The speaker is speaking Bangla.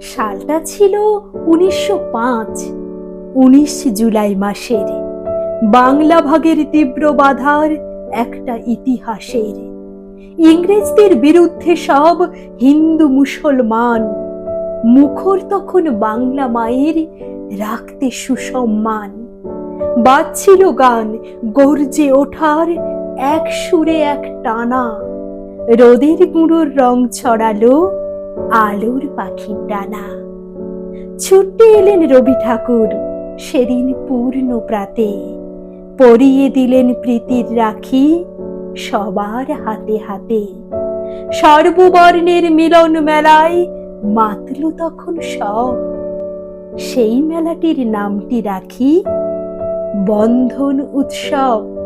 সালটা ছিল উনিশশো পাঁচ, উনিশ জুলাই মাসের। বাংলা ভাগের তীব্র বাধার একটা ইতিহাসের। ইংরেজদের বিরুদ্ধে সব হিন্দু মুসলমান। মুখর তখন বাংলা মায়ের রাখতে সুসম্মান। বাজছিল গান, গর্জে ওঠার এক সুরে এক টানা। রোদের গুঁড়োর রং ছড়ালো আলোর পাখির ডানা। ছুটে এলেন রবি ঠাকুর সেদিন পূর্ণ প্রাতে। পরিয়ে দিলেন প্রীতির রাখি সবার হাতে হাতে। সর্ববর্ণের মিলন মেলায় মাতল তখন সব। সেই মেলাটির নামটি রাখি বন্ধন উৎসব।